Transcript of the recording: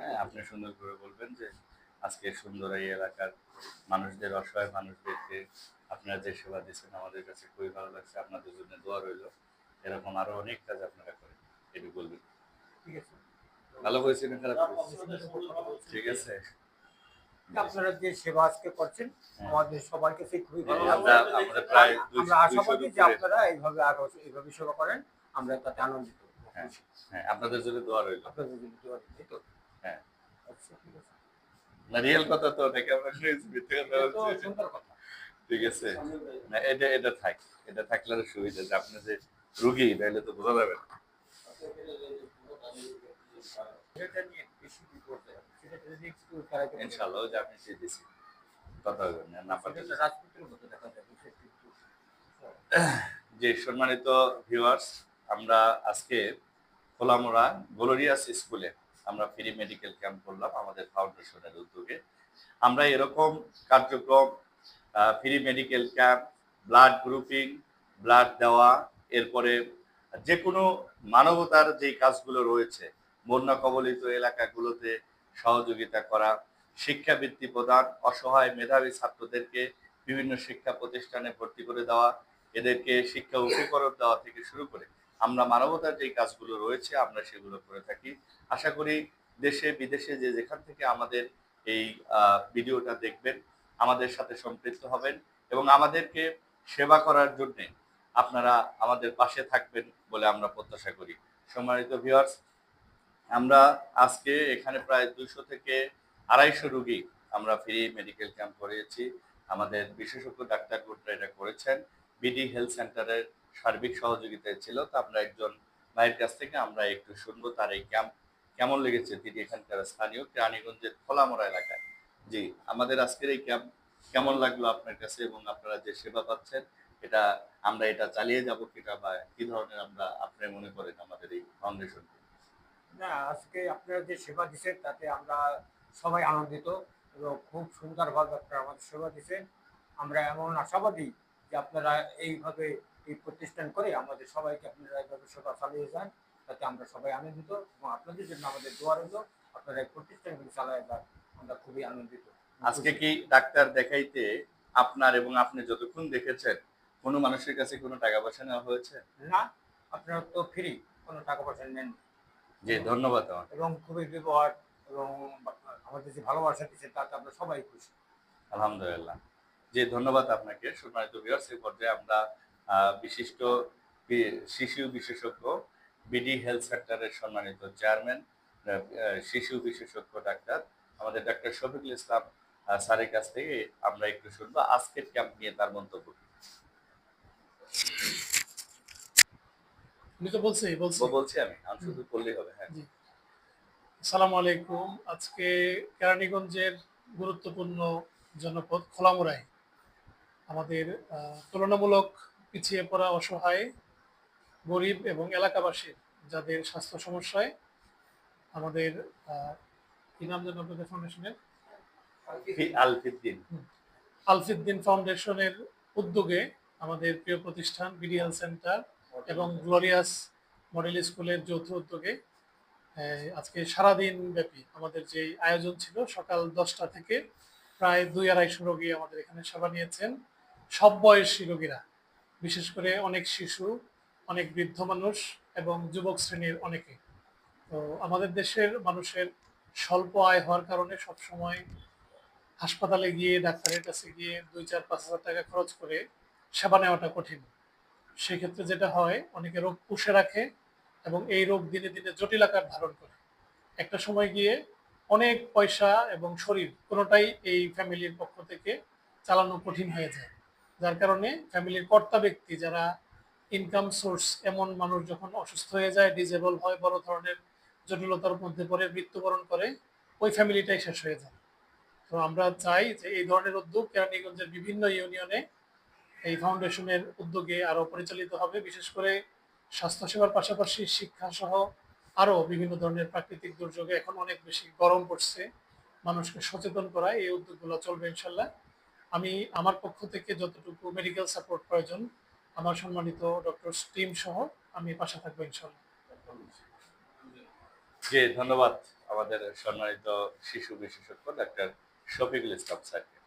হ্যাঁ আপনি সুন্দর করে বলবেন যে আজকে সুন্দর এই এলাকার মানুষদের অসহায় মানুষদেরকে আপনারা যে সেবা দিচ্ছেন আমাদের কাছে খুবই ভালো লাগছে। আপনাদের জন্য দোয়া রইল। এরকম আরও অনেক কাজ আপনারা করেন এটু বলবেন। ঠিক আছে। ভালো করেছেন না খারাপ ঠিক আছে। আপনারা যে সেবা আজকে করছেন আমাদের সবার কাছে খুবই ভালো হ্যাঁ, আমরা লাগছে আমাদের প্রায় আমরা আশাবাদী যে আপনারা এইভাবে আরও এইভাবে সেবা করেন আমরা তাতে আনন্দিত। হ্যাঁ হ্যাঁ আপনাদের জন্য দোয়া রইল। আপনাদের জন্য দোয়া তো? হ্যাঁ। আচ্ছা, ঠিক আছে। না রিয়েল কথা তো আমরা কথা। সুন্দর। ঠিক আছে না এটা এটা থাক এটা থাকলে সুবিধা যে আপনি যে রুগী তাহলে তো বোঝা যাবে না ইনশাল্লাহ যে আপনি কথা হবে না যে সম্মানিত ভিউয়ার্স আমরা আজকে খোলামোড়া গ্লোরিয়াস স্কুলে আমরা ফ্রি মেডিকেল ক্যাম্প করলাম আমাদের ফাউন্ডেশনের উদ্যোগে। আমরা এরকম কার্যক্রম free medical camp blood grouping blood দেওয়া, এরপরে যে কোনো মানবতার যে কাজগুলো রয়েছে, বন্যা কবলিত এলাকাগুলোতে সহযোগিতা করা, শিক্ষাবৃত্তি প্রদান, অসহায় মেধাবী ছাত্রদেরকে বিভিন্ন শিক্ষা প্রতিষ্ঠানে ভর্তি করে দেওয়া, এদেরকে শিক্ষা উপকরণ দেওয়া থেকে শুরু করে আমরা মানবতার যে কাজগুলো রয়েছে, আমরা সেগুলো করে থাকি। আশা করি দেশে, বিদেশে যে যেখান থেকে আমাদের এই ভিডিওটা দেখবেন, আমাদের সাথে সম্পৃক্ত হবেন এবং আমাদেরকে সেবা করার জন্য আপনারা আমাদের পাশে থাকবেন বলে আমরা প্রত্যাশা করি। সম্মানিত ভিউয়ার্স, আমরা আজকে এখানে প্রায় দুশো থেকে আড়াইশো রুগী আমরা ফ্রি মেডিকেল ক্যাম্প করিয়েছি আমাদের বিশেষজ্ঞ ডাক্তার এটা করেছেন। বিডি হেলথ সেন্টারের সার্বিক সহযোগিতায় ছিল, তো আমরা একজন ভাইয়ের কাছ থেকে আমরা একটু শুনব তার এই ক্যাম্প কেমন লেগেছে তিনি এখানকার স্থানীয় প্রাণীগঞ্জের খোলামোড়া এলাকায়? জি, আমাদের আজকের এই ক্যাম্প কেমন লাগল আপনার কাছে এবং আপনারা যে সেবা পাচ্ছেন, এটা আমরা এটা চালিয়ে যাব কিনা বা কি ধরনের আমরা আপনি মনে করেন আমাদের এই ফাউন্ডেশন না, আজকে আপনারা যে সেবা দিচ্ছেন, তাতে আমরা সবাই আনন্দিত এবং খুব সুন্দরভাবে আপনারা আমাদের সেবা দিচ্ছেন। আমরা এমন আশাবাদী যে আপনারা এইভাবে এই প্রতিষ্ঠান করে আমাদের সবাইকে আপনারা এইভাবে সেবা চালিয়ে যান তাতে আমরা সবাই আনন্দিত এবং আপনাদের জন্য আমাদের দোয়া রইল আপনারা এই প্রতিষ্ঠানগুলি চালায় যান আমরা খুবই আনন্দিত। আজকে কি ডাক্তার দেখাইতে আপনার এবং আপনি যতক্ষণ দেখেছেন কোনো মানুষের কাছে কোনো টাকা পয়সা নেওয়া হয়েছে? না আপনারা তো ফ্রি কোনো টাকা পয়সা নেন জি ধন্যবাদ এবং খুবই ব্যবহার এবং আমাদের যে ভালোবাসা দিচ্ছে তাতে আমরা সবাই খুশি। আলহামদুলিল্লাহ। জি ধন্যবাদ আপনাকে সম্মানিত ভিউয়ার্স এই পর্যায়ে আমরা বিশিষ্ট শিশু বিশেষজ্ঞ বিডি হেলথ সেন্টারের সম্মানিত চেয়ারম্যান শিশু বিশেষজ্ঞ ডাক্তার আমাদের ডাক্তার শফিকুল ইসলাম স্যারের কাছ থেকে আমরা একটু শুনব আজকের ক্যাম্প নিয়ে তার মন্তব্য কি। তো বলছে বলছে। বলছি আমি আমি শুধু বললেই হবে হ্যাঁ। সালাম আলাইকুম আজকে কেরানীগঞ্জের গুরুত্বপূর্ণ জনপদ খোলামুড়ায়। আমাদের তুলনামূলক পিছিয়ে পড়া অসহায় গরিব এবং এলাকাবাসীর যাদের স্বাস্থ্য সমস্যায় আমাদের কি নাম যেন আপনাদের ফাউন্ডেশনের আলফিদ্দিন। আলফিদ্দিন ফাউন্ডেশনের উদ্যোগে আমাদের প্রিয় প্রতিষ্ঠান বিডিএল সেন্টার এবং গ্লোরিয়াস মডেল স্কুলের যৌথ উদ্যোগে আজকে সারাদিন ব্যাপী আমাদের যে আয়োজন ছিল সকাল দশটা থেকে প্রায় দুই আড়াইশো রোগী আমাদের এখানে সেবা নিয়েছেন। সব বয়সী রোগীরা, বিশেষ করে অনেক শিশু, অনেক বৃদ্ধ মানুষ এবং যুবক শ্রেণির অনেকে। তো আমাদের দেশের মানুষের স্বল্প আয় হওয়ার কারণে সবসময় হাসপাতালে গিয়ে, ডাক্তারের কাছে গিয়ে দুই, চার, পাঁচ হাজার টাকা খরচ করে সেবা নেওয়াটা কঠিন। সেক্ষেত্রে যেটা হয়, অনেকে রোগ পুষে রাখে এবং এই রোগ দিনে দিনে জটিল আকার ধারণ করে। একটা সময় গিয়ে অনেক পয়সা এবং শরীর কোনোটাই এই ফ্যামিলির পক্ষ থেকে চালানো কঠিন হয়ে যায়। যার কারণে ফ্যামিলির কর্তা ব্যক্তি যারা ইনকাম সোর্স এমন মানুষ যখন অসুস্থ হয়ে যায় ডিজেবল হয়, বড় ধরনের জটিলতার মধ্যে পড়ে, মৃত্যুবরণ করে, ওই ফ্যামিলিটাই শেষ হয়ে যায়। তো আমরা চাই যে এই ধরনের উদ্যোগ কেরানীগঞ্জের বিভিন্ন ইউনিয়নে এই ফাউন্ডেশনের উদ্যোগে আরও পরিচালিত হবে। বিশেষ করে স্বাস্থ্যসেবার পাশাপাশি শিক্ষা সহ আরও বিভিন্ন ধরনের প্রাকৃতিক দুর্যোগে এখন অনেক বেশি গরম পড়ছে। মানুষকে সচেতন করা, এই উদ্যোগগুলো চলবে ইনশাল্লাহ। আমি আমার পক্ষ থেকে যতটুকু মেডিকেল সাপোর্ট প্রয়োজন, আমার সম্মানিত ডক্টর টিম সহ আমি পাশে থাকব ইনশাল্লাহ। জি, ধন্যবাদ আমাদের সম্মানিত শিশু বিশেষজ্ঞ ডাক্তার শফিকুল ইসলাম স্যারকে।